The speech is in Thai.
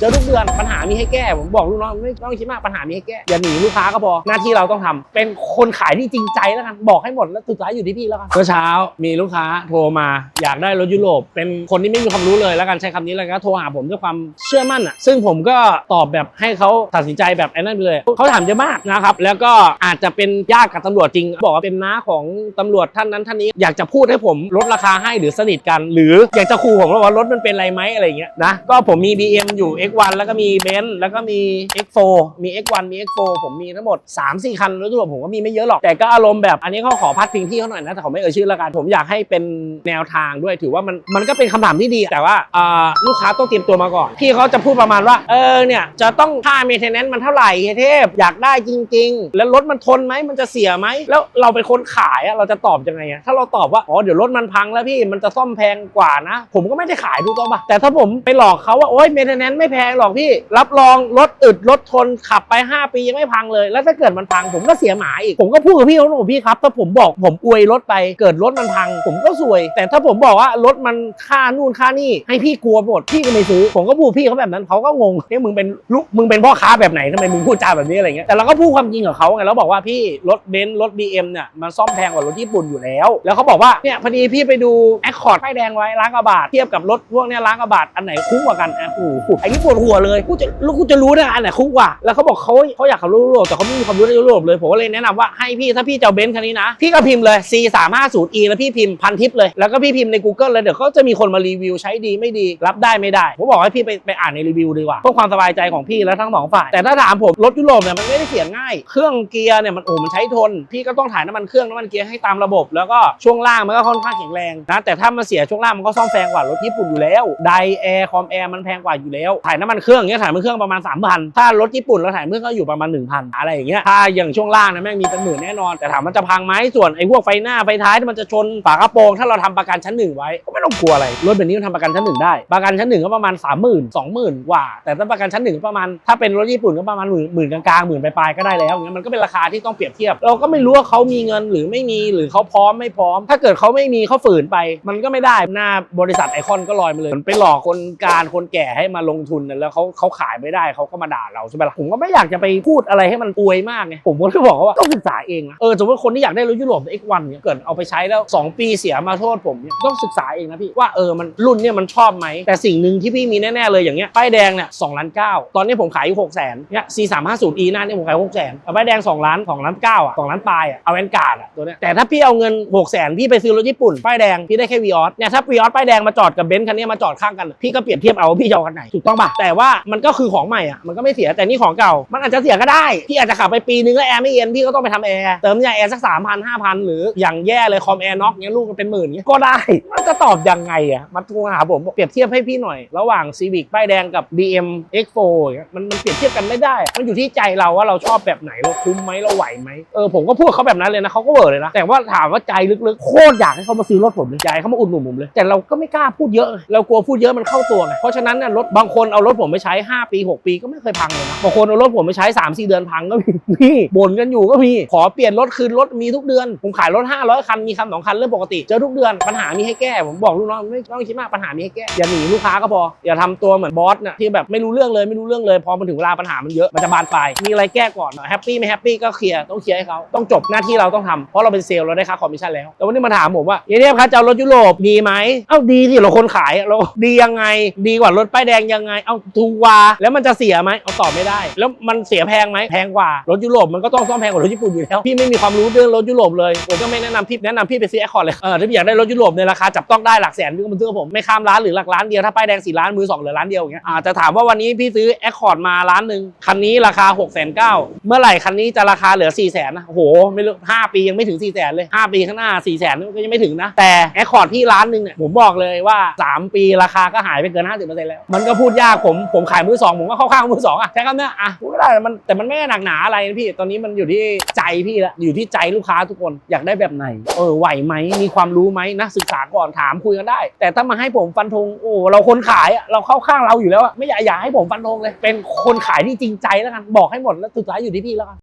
เจอทุกเดือนปัญหามีให้แก้ ผมบอกลูกน้องไม่ต้องคิดมากปัญหามีให้แก้อย่าหนีลูกค้าก็พอหน้าที่เราต้องทำเป็นคนขายที่จริงใจแล้วกันบอกให้หมดแล้วสุดท้ายอยู่ที่พี่แล้วกันเมื่อเช้ามีลูกค้าโทรมาอยากได้รถยุโรปเป็นคนที่ไม่มีความรู้เลยแล้วกันใช้คำนี้แล้วก็โทรหาผมด้วยความเชื่อมั่นอะซึ่งผมก็ตอบแบบให้เขาตัดสินใจแบบไอ้นั่นไปเลยเขาถามเยอะมากนะครับแล้วก็อาจจะเป็นญาติกับตำรวจจริง บอกว่าเป็นน้าของตำรวจท่านนั้นท่านนี้อยากจะพูดให้ผมลดราคาให้หรือสนิทกัน หรืออยากจะขู่ผมว่ารถมันเป็นอะไรไหมอะไรอย่างเงี้ยนะก็ผมมี BM อยู่ X1 แล้วก็มี b e n z แล้วก็มี X4 มี X1 มี X4 ผมมีทั้งหมด 3-4 คันรถยุโรปผมก็มีไม่เยอะหรอก แต่ก็อารมณ์แบบอันนี้เขาขอพัดพิงที่เขาหน่อยนะ แต่เขาไม่เอ่ยชื่อแล้วกัน ผมอยากให้เป็นแนวทางด้วยถือว่ามันมันก็เป็นคำถามที่ดี แต่ว่าลูกค้าต้องเตรียมตัวมาก่อน พี่เขาจะพูดประมาณว่า เออเนี่ยจะต้องค่าเมนเทนแนนซ์มันเท่าไหร่เทพอยากได้จริง ๆ แล้วรถมันทนไหมมันจะเสียไหมแล้วเราเป็นคนขายอะเราจะตอบยังไงอะถ้าเราตอบว่าอ๋อเดี๋ยวรถมันพังแล้วพี่มันจะซ่อมแพงกว่านะ ผมก็ไม่ได้ขายดูตัวป่ะแต่ถ้าผมไปหลอกเขาว่าโอ๊ยเมนเทนแนนซ์ไม่แพพงหรอกพี่รับรองรถอึดรถทนขับไป 5 ปียังไม่พังเลย แล้วถ้าเกิดมันพังผมก็เสียหมาอีกผมก็พูดกับพี่เขาบอกพี่ครับถ้าผมบอกผมอวยรถไปเกิดรถมันพัง ผมก็ซวย แต่ถ้าผมบอกว่ารถมันค่านู่นค่านี่ให้พี่กลัวหมดพี่ก็ไม่ซื้อ ผมก็พูดพี่เขาแบบนั้นเขาก็งงเฮ้ยมึงเป็นลูกมึงเป็นพ่อค้าแบบไหนทำไมมึงพูดจาแบบนี้อะไรเงี้ยแต่เราก็พูดความจริงกับเขาไงแล้วบอกว่าพี่รถเบนซ์รถ BM เนี่ยมันซ่อมแพงกว่ารถญี่ปุ่นอยู่แล้ว แล้วเขาบอกว่าเนี่ยพอดีพี่ไปดู Accord ป้ายแดงไว้ล้านกว่าบาทเทียบกับรถพวกเนี้ยล้านกว่าบาทอันไหนคุ้มกว่ากันอะโอ้โหไอ้นี่ปวดหัวเลยกูจะล้วกูจะรู้ได้อันไหนคุ้มกว่า แล้วเขาบอกเขาเขาอยากขับรถยุโรปแต่เขาไม่มีความรู้ในยุโรปเลยผมก็เลยแนะนำว่าให้พี่ถ้าพี่จะเอาเบนซ์คันนี้นะพี่ก็พิมพ์เลย C 3 5 0 E แล้วพี่พิมพ์พันทิปเลยแล้วก็พี่พิมพ์ใน Google เลยเดี๋ยวเขาจะมีคนมารีวิวใช้ดีไม่ดีรับได้ไม่ได้ผมบอกให้พี่ไปไปอ่านในรีวิวดีกว่าเพื่อความสบายใจของพี่และทั้งสองฝ่ายแต่ถ้าถามผมรถยุโรปเนี่ยมันไม่ได้เสียง่าย เครื่องเกียร์เนี่ยมันโอ้โหมันใช้ทน พี่ก็ต้องถ่ายน้ำมันเครื่องน้ำมันเกียร์ให้ตามระบบ แล้วก็ช่วงล่างมันก็ค่อนข้างแข็งแรงนะแต่ถ้ามันเสียช่วงล่างมันก็ซ่อมแพงกว่ารถญี่ปุ่นอยู่แล้วไดแอร์คอมแอร์มันแพงกว่าอยู่แล้วถ่ายน้ำมันเครื่องเงี้ยถ่ายน้ำมันเครื่องประมาณ3,000ถ้ารถญี่ปุ่นเราถ่ายมันเครื่องก็อยู่ประมาณ 1,000 อะไรอย่างเงี้ยถ้าอย่างช่วงล่างนะแม่งมีเป็นหมื่นแน่นอน แต่ถามมันจะพังไหมส่วนไอ้พวกไฟหน้าไฟท้ายที่มันจะชนฝากระโปรงถ้าเราทำประกันชั้นหนึ่งไว้ก็ไม่ต้องกลัวอะไรรถแบบนี้มันทำประกันชั้นหนึ่งได้ ประกันชั้นหนึ่งก็ประมาณ 3 0 0 0 0 2 0,000กว่า แต่ถ้าประกันชั้นหนึ่งประมาณถ้าเป็นรถญี่ปุ่นก็ประมาณหมื่นหมื่นกลางๆหมื่นปลายๆก็ได้แล้วอย่างเงี้ยมันก็เป็นราคาที่ต้องเปรียบเทียบ เราก็ไม่รู้ว่าเขามีเงินหรือไม่มีหรือเขาพร้อมไม่พร้อม ถ้าเกิดเขาไม่มีเขาฝืนไป มันก็ไม่ได้หน้าบริษัทไอคอนก็ลอยมาเลยมันไปหลอกคนการคนแก่ให้มาลงทุนน่ะแล้วเขาเขาขายไม่ได้เขาก็มาด่าเราใช่ไหมล่ะผมก็ไม่อยากจะไปพูดอะไรให้มันอวยมากไงผมก็เลยบอกว่าต้องศึกษาเองนะเออสมมติคนที่อยากได้รถยุโรป X1 เนี่ยเกิดเอาไปใช้แล้ว 2 ปีเสียมาโทษผมเนี่ยต้องศึกษาเองนะพี่ว่าเออมันรุ่นเนี่ยมันชอบไหมแต่สิ่งหนึ่งที่พี่มีแน่ๆเลยอย่างเงี้ยป้ายแดงเนี่ยสองล้านเก้าตอนนี้ผมขายอยู่หกแสนเนี่ย C 3 5 0 E หน้าเนี่ยผมขายหกแสนเอาป้ายแดง2ล้าน2ล้านเก้าอะ2ล้านปลายอะเอาแวนการ์ดอะตัวเนี้ยแต่ถ้าพี่เอาเงิน6 0แสนพี่ไปซื้อรถญี่ปุ่นป้ายแดงพี่ได้แค่วีออสเนี่ยถ้าวีออสป้ายแดงมาจอดกับเบนซ์คันนี้มาจอดข้างกันพี่ก็เปรียบเทียบเอาว่าพี่จะเอาคันไหนถูกต้องป่ะแต่ว่ามันก็คือของใหม่อะมันก็ไม่เสียแต่นี่ของเก่า มันอาจจะเสียก็ได้พี่อาจจะขับไปปีนึงแล้วแอร์ไม่เย็นพี่ก็ต้องไปทำแอร์เติมยาแอร์สักสามพันห้าพันหรืออย่างแย่เลยคอมแอร์น็อกเงี้ยลูกมันเป็นหมื่นเงี้ยก็ได้ จะตอบยังไงอะมาโทรหาผมบอกเปรียบเทียบให้พี่หน่อย ระหว่าง Civic ป้ายแดงกับ BM X4 อย่างเงี้ยมันมันเปรียบเทียบกันไม่ได้ มันอยู่ที่ใจเราว่าเราชอบแบบไหนเราคุ้มไหมเราไหวไหมเออผมก็พูดเขาแบบนั้นเลยนะเขาก็เวอร์เลยนะ แต่ว่าถามว่าใจลึกๆโคตรอยากให้เขามาซื้อรถผมเลยใจเขามาอุดหนุนผมเลย แต่เราก็ไม่กล้าพูดเยอะ เรากลัวพูดเยอะมันเข้าตัวไงเพราะฉะนั้นน่ะรถบางคนเอารถผมไปใช้ 5 ปี 6 ปีก็ไม่เคยพังเลยนะบางคนเอารถผมไปใช้ 3 4 เดือนพังก็มีมีบ่นกันอยู่ก็มีขอเปลี่ยนรถคืนรถมีทุกเดือนผมขายรถ500คันมีคันสองคันเรื่องปกติเจอทุกเดือนปัญหามีให้แก้ผมบอกลูกน้องไม่ต้องคิดมากปัญหามีให้แก้อย่าหนีลูกค้าก็พออย่าทำตัวเหมือนบอสน่ะที่แบบไม่รู้เรื่องเลยไม่รู้เรื่องเลยพอมันถึงเวลาปัญหามันเยอะมันจะบานปลายมีอะไรแก้ก่อนแฮปปี้ไม่แฮปปี้ก็เคลียร์ต้องเคลียร์ให้เขาต้องจบหน้าที่เราต้องทำเพราะเราเป็นเซลล์เราได้ค่าคอมมิชชั่นแล้วแต่วันนี้มาถามผมว่าเยเนียครับจะเอารถยุโรปดีไหมเอ้าดีสิเราคนขายเราดียังไง ดีกว่ารถป้ายแดงยังไง เอ้าถูกกว่าแล้วมันจะเสียไหมเอาตอบไม่ได้ แล้วมันเสียแพงไหมแพงกว่ารถยุโรปมันก็ต้องซ่อมแพงกว่ารถญี่ปุ่นอยู่แล้วพี่ไม่มีความรู้เรื่องรถยุโรปเลยผมก็ไม่แนะนำพี่แนะนำพี่ไปซื้อแอคคอร์ดเลยเออถ้าพี่อยากได้รถยุโรปในราคาจับต้องได้หลักแสนพี่ก็มาซื้อผมไม่ข้ามล้านหรือหลักล้านเดียวถ้าป้ายแดงสี่ล้านมือสองเหลือล้านเดียวอย่างเงี้ยอาจะถามว่าวันนี้พี่ซื้อแอคคอร์ดมาล้านหนึ่งคันนี้ราคา6กแสนเก้าเมื่อไหร่คันนี้จะราคาเหลือ4ี่แสนนะโอ้โหไม่รู้ห้าปียังไม่ถึง4ี่แสนเลยห้าปีข้างหน้า4ี่แสนก็ยังไม่ถึงนะ แต่แอคคอร์ดพี่ล้านหนึ่งเนี่ยผมบอกเลยว่า 3 ปีราคาก็หายไปเกิน 50%แล้ว มันก็พูดยากผมผมขายมือสองผมก็เข้าข้างมือสองอะใช้คำเนี้ยอะพูดก็ได้แต่มันแต่มันไม่หนักหนาอะไรนะพี่ตอนนี้มันอยู่ที่ใจพี่ละอยู่ที่ใจลูกค้าทุกคนอยากได้แบบไหนเออไหวไหมมีความรู้ไหมนะศึกษาก่อนถามคุยกันได้ แต่ถ้ามาให้ผมฟันธงโอ้เราคนขายอะเราเข้าข้างเราอยู่แล้วอะไม่อยากอยากให้ผมฟันธงเลย เป็นคนขายที่จริงใจแล้วกันบอกให้หมดแล้วสุดท้ายอยู่ที่พี่แล้วกัน